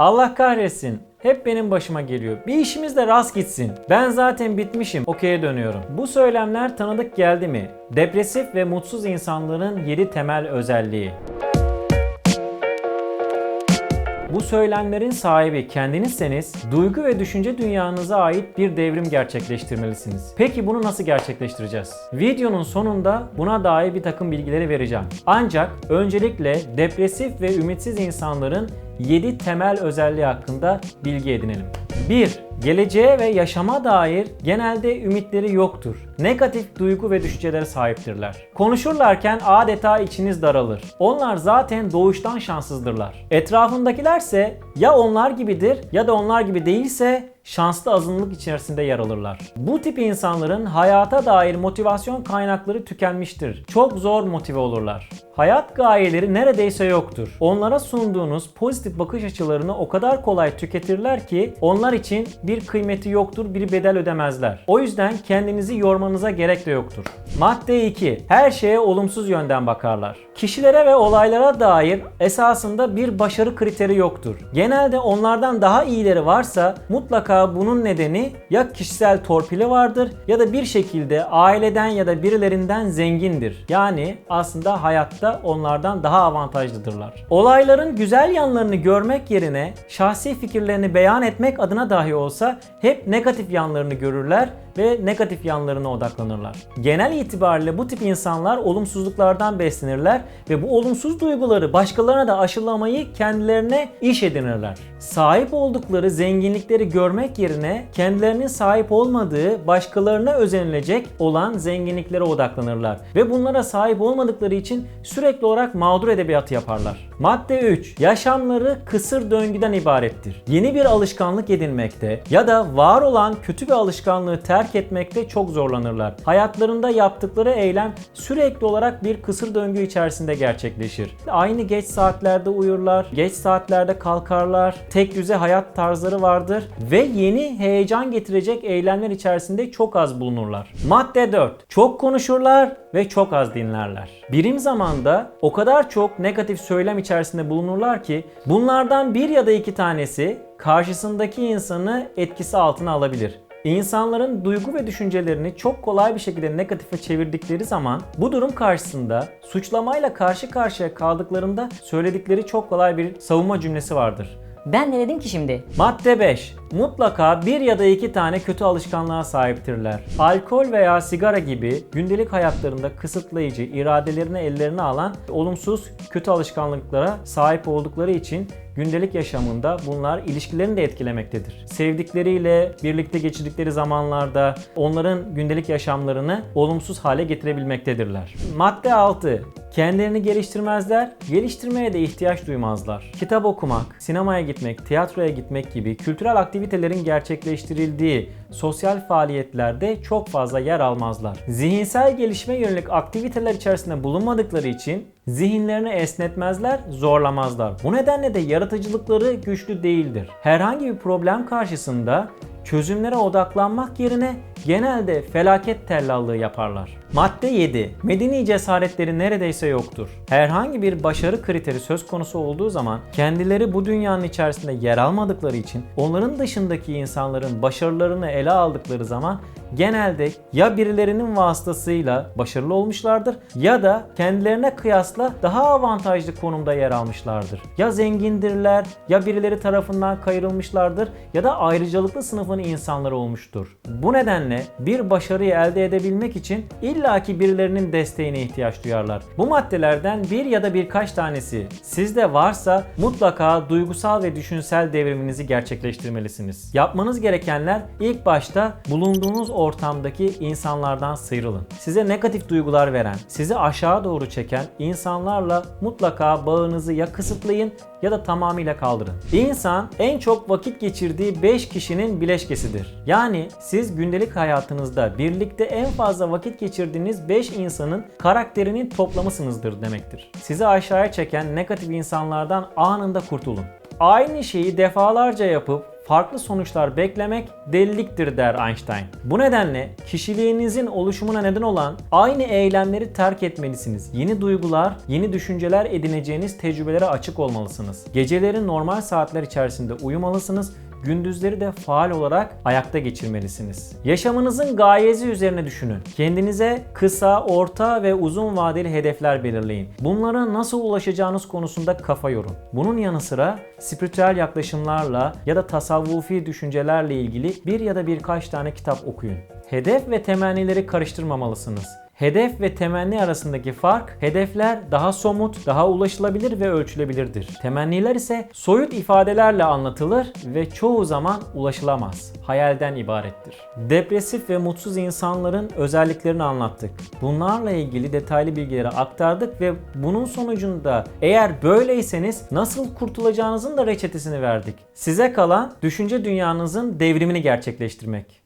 Allah kahretsin. Hep benim başıma geliyor. Bir işimiz de rast gitsin. Ben zaten bitmişim. Okey'e dönüyorum. Bu söylemler tanıdık geldi mi? Depresif ve mutsuz insanların 7 temel özelliği. Bu söylemlerin sahibi kendinizseniz duygu ve düşünce dünyanıza ait bir devrim gerçekleştirmelisiniz. Peki bunu nasıl gerçekleştireceğiz? Videonun sonunda buna dair bir takım bilgileri vereceğim. Ancak öncelikle depresif ve ümitsiz insanların 7 temel özelliği hakkında bilgi edinelim. 1. Geleceğe ve yaşama dair genelde ümitleri yoktur. Negatif duygu ve düşüncelere sahiptirler. Konuşurlarken adeta içiniz daralır. Onlar zaten doğuştan şanssızdırlar. Etrafındakilerse ya onlar gibidir ya da onlar gibi değilse şanslı azınlık içerisinde yer alırlar. Bu tip insanların hayata dair motivasyon kaynakları tükenmiştir. Çok zor motive olurlar. Hayat gayeleri neredeyse yoktur. Onlara sunduğunuz pozitif bakış açılarını o kadar kolay tüketirler ki onlar için bir kıymeti yoktur, bir bedel ödemezler. O yüzden kendinizi yormanıza gerek de yoktur. Madde 2. Her şeye olumsuz yönden bakarlar. Kişilere ve olaylara dair esasında bir başarı kriteri yoktur. Genelde onlardan daha iyileri varsa mutlaka bunun nedeni ya kişisel torpili vardır ya da bir şekilde aileden ya da birilerinden zengindir. Yani aslında hayatta onlardan daha avantajlıdırlar. Olayların güzel yanlarını görmek yerine şahsi fikirlerini beyan etmek adına dahi olsa hep negatif yanlarını görürler ve negatif yanlarına odaklanırlar. Genel itibariyle bu tip insanlar olumsuzluklardan beslenirler ve bu olumsuz duyguları başkalarına da aşılamayı kendilerine iş edinirler. Sahip oldukları zenginlikleri görmek yerine kendilerinin sahip olmadığı başkalarına özenilecek olan zenginliklere odaklanırlar ve bunlara sahip olmadıkları için sürekli olarak mağdur edebiyatı yaparlar. Madde 3. Yaşamları kısır döngüden ibarettir. Yeni bir alışkanlık edinmekte ya da var olan kötü bir alışkanlığı terk etmekte çok zorlanırlar. Hayatlarında yaptıkları eylem sürekli olarak bir kısır döngü içerisinde gerçekleşir. Aynı geç saatlerde uyurlar, geç saatlerde kalkarlar, tek düze hayat tarzları vardır ve yeni heyecan getirecek eylemler içerisinde çok az bulunurlar. Madde 4. Çok konuşurlar ve çok az dinlerler. Birim zamanda o kadar çok negatif söylem içerisinde bulunurlar ki bunlardan bir ya da iki tanesi karşısındaki insanı etkisi altına alabilir. İnsanların duygu ve düşüncelerini çok kolay bir şekilde negatife çevirdikleri zaman bu durum karşısında suçlamayla karşı karşıya kaldıklarında söyledikleri çok kolay bir savunma cümlesi vardır. Ben ne dedim ki şimdi? Madde 5. Mutlaka bir ya da iki tane kötü alışkanlığa sahiptirler. Alkol veya sigara gibi gündelik hayatlarında kısıtlayıcı, iradelerini ellerine alan olumsuz kötü alışkanlıklara sahip oldukları için gündelik yaşamında bunlar ilişkilerini de etkilemektedir. Sevdikleriyle birlikte geçirdikleri zamanlarda onların gündelik yaşamlarını olumsuz hale getirebilmektedirler. Madde 6. Kendilerini geliştirmezler, geliştirmeye de ihtiyaç duymazlar. Kitap okumak, sinemaya gitmek, tiyatroya gitmek gibi kültürel aktivitelerin gerçekleştirildiği sosyal faaliyetlerde çok fazla yer almazlar. Zihinsel gelişime yönelik aktiviteler içerisinde bulunmadıkları için zihinlerini esnetmezler, zorlamazlar. Bu nedenle de yaratıcılıkları güçlü değildir. Herhangi bir problem karşısında çözümlere odaklanmak yerine genelde felaket tellallığı yaparlar. Madde 7. Medeni cesaretleri neredeyse yoktur. Herhangi bir başarı kriteri söz konusu olduğu zaman kendileri bu dünyanın içerisinde yer almadıkları için onların dışındaki insanların başarılarını ele aldıkları zaman genelde ya birilerinin vasıtasıyla başarılı olmuşlardır ya da kendilerine kıyasla daha avantajlı konumda yer almışlardır. Ya zengindirler ya birileri tarafından kayırılmışlardır ya da ayrıcalıklı sınıfın insanları olmuştur. Bu nedenle bir başarıyı elde edebilmek için illaki birilerinin desteğine ihtiyaç duyarlar. Bu maddelerden bir ya da birkaç tanesi sizde varsa mutlaka duygusal ve düşünsel devriminizi gerçekleştirmelisiniz. Yapmanız gerekenler ilk başta bulunduğunuz ortamdaki insanlardan sıyrılın. Size negatif duygular veren, sizi aşağı doğru çeken insanlarla mutlaka bağınızı ya kısıtlayın ya da tamamıyla kaldırın. İnsan en çok vakit geçirdiği 5 kişinin bileşkesidir. Yani siz gündelik hayatınızda birlikte en fazla vakit geçirdiğiniz 5 insanın karakterinin toplamısınızdır demektir. Sizi aşağıya çeken negatif insanlardan anında kurtulun. Aynı şeyi defalarca yapıp farklı sonuçlar beklemek deliliktir der Einstein. Bu nedenle kişiliğinizin oluşumuna neden olan aynı eylemleri terk etmelisiniz. Yeni duygular, yeni düşünceler edineceğiniz tecrübelere açık olmalısınız. Geceleri normal saatler içerisinde uyumalısınız gündüzleri de faal olarak ayakta geçirmelisiniz. Yaşamınızın gayesi üzerine düşünün. Kendinize kısa, orta ve uzun vadeli hedefler belirleyin. Bunlara nasıl ulaşacağınız konusunda kafa yorun. Bunun yanı sıra spiritüel yaklaşımlarla ya da tasavvufi düşüncelerle ilgili bir ya da birkaç tane kitap okuyun. Hedef ve temennileri karıştırmamalısınız. Hedef ve temenni arasındaki fark, hedefler daha somut, daha ulaşılabilir ve ölçülebilirdir. Temenniler ise soyut ifadelerle anlatılır ve çoğu zaman ulaşılamaz. Hayalden ibarettir. Depresif ve mutsuz insanların özelliklerini anlattık. Bunlarla ilgili detaylı bilgileri aktardık ve bunun sonucunda eğer böyleyseniz nasıl kurtulacağınızın da reçetesini verdik. Size kalan düşünce dünyanızın devrimini gerçekleştirmek.